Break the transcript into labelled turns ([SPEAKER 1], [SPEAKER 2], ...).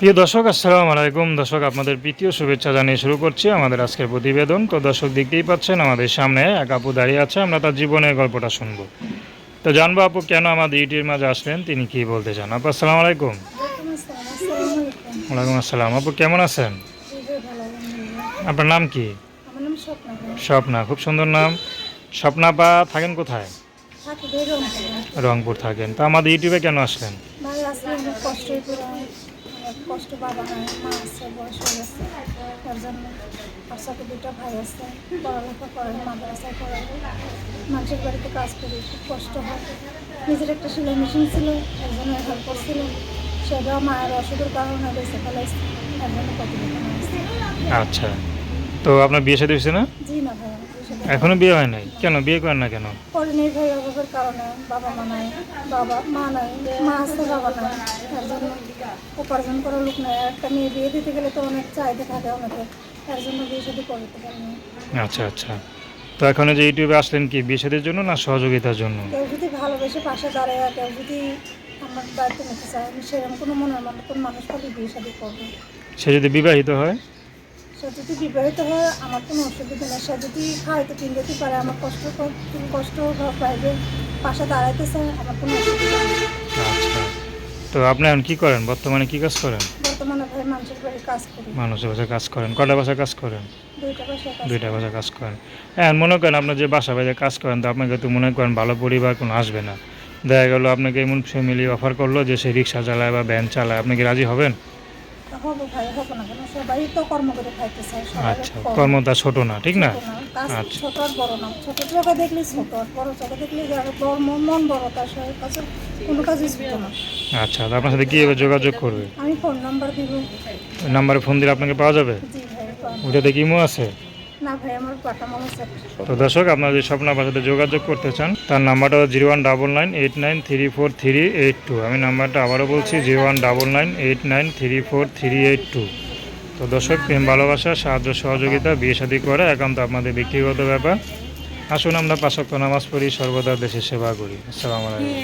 [SPEAKER 1] প্রিয় দর্শক, আসসালামু আলাইকুম। দর্শক, আপনাদের প্রীতীয় শুভেচ্ছা জানিয়ে শুরু করছি আমাদের আজকের প্রতিবেদন। তো দর্শক, দেখতেই পাচ্ছেন, আমাদের সামনে এক আপু দাঁড়িয়ে আছে, আমরা তার জীবনের গল্পটা শুনব। তো জানব আপু, কেন আমাদের ইউটিউবের মাঝে আসলেন, তিনি কি বলতে চান? আপু, আসসালামু আলাইকুম।
[SPEAKER 2] ওয়ালাইকুম আসসালাম।
[SPEAKER 1] আপু, কেমন আছেন? আপনার নাম কি?
[SPEAKER 2] স্বপ্না।
[SPEAKER 1] খুব সুন্দর নাম। স্বপ্না পা থাকেন কোথায়?
[SPEAKER 2] রংপুর
[SPEAKER 1] থাকেন। তো আমাদের ইউটিউবে কেন আসলেন?
[SPEAKER 2] কষ্ট বাবা নাই মা আছে বয়স হয়ে গেছে তার জন্য আর সাথে দুটো ভাই আছে পড়ালেখা করেন মাদ্রাসায় পড়ায় মানুষের বাড়িতে কাজ করি খুব কষ্ট হয়। নিজের একটা সেলাই মেশিন ছিল একজন হেল্প করছিলাম সেটাও মায়ের অসুখের কারণে বেঁচে ফেলাইছে জন্য কত
[SPEAKER 1] আচ্ছা। তো আপনার বিয়ে সাথে হয়েছে না?
[SPEAKER 2] জি
[SPEAKER 1] এখনও বিয়ে হয় নাই? কেন? বিয়ে করেন না কেন?
[SPEAKER 2] অভাবের কারণে বাবা মা নাই বাবা মা নাই মা আছে বাবা নাই। তার জন্য উপার্জন করার লোক নাই। একটা মেয়ে বিয়ে দিতে গেলে তো অনেক চাহিদা থাকে অনেকে। তার জন্য বিয়ে সাথে করতে পারিনি
[SPEAKER 1] আচ্ছা আচ্ছা। তো এখন যে ইউটিউবে আসলেন কি বিয়ে সাথের জন্য না সহযোগিতার জন্য?
[SPEAKER 2] কেউ যদি ভালোবেসে পাশে দাঁড়ায় কেউ যদি আমার দায়িত্ব নিতে চায় আমি সেরকম কোনো মনের মতো কোনো মানুষ পালে বিয়ে সাথে করব।
[SPEAKER 1] সে যদি বিবাহিত হয়?
[SPEAKER 2] সে যদি বিবাহিত হয় আমার কোনো অসুবিধা নেই। সে যদি কিনতে পারে। আমার কষ্ট কষ্ট পাশে দাঁড়াইতে চায় আমার কোনো অসুবিধা নেই।
[SPEAKER 1] আচ্ছা। তো আপনি এখন কি করেন? বর্তমানে কি কাজ করেন?
[SPEAKER 2] বর্তমানে ভাই মানুষের বাড়ি কাজ করি।
[SPEAKER 1] মানুষের বাসায় কাজ করেন। কটা বাসায় কাজ করেন?
[SPEAKER 2] দুইটা বাসায় কাজ
[SPEAKER 1] করেন। হ্যাঁ মনে করেন আপনি যে বাসা বাজে কাজ করেন তো আপনাকে তো মনে করেন ভালো পরিবার কোনো আসবে না। দেখা গেল আপনাকে এমন ফ্যামিলি অফার করল যে সে রিক্সা চালায় বা ভ্যান চালায়। আপনি কি রাজি হবেন?
[SPEAKER 2] হব ভাই হব না কেন? সবাই তো কর্ম করে খাইতে চায়
[SPEAKER 1] আচ্ছা কর্মটা ছোট না ঠিক না? আচ্ছা।
[SPEAKER 2] ছোট আর বড় না। ছোট চোখে দেখলে ছোট আর বড় চোখে দেখলে বড় মন বড় তার সাথে কাছে কোনো কাজই ছোট না।
[SPEAKER 1] আচ্ছা আপনার সাথে কি যোগাযোগ করবে?
[SPEAKER 2] আমি ফোন নাম্বার দিব।
[SPEAKER 1] নাম্বারে ফোন দিলে আপনাকে পাওয়া যাবে। ওইটাতে কিমো আছে?
[SPEAKER 2] আমার
[SPEAKER 1] তো দর্শক, আপনারা যে স্বপ্ন আপনার সাথে যোগাযোগ করতে চান, তার নাম্বারটা zero one double nine eight nine three four three eight two. আমি নাম্বারটা আবারও বলছি, zero one double nine eight nine three four three eight two. তো দর্শক, প্রেম, ভালোবাসা, সাহায্য, সহযোগিতা, বিয়ে শাদী করা একান্ত আপনাদের ব্যক্তিগত ব্যাপার। আসুন আমরা পাশক্ত নামাজ পড়ি, সর্বদা দেশের সেবা করি। আসসালামু আলাইকুম।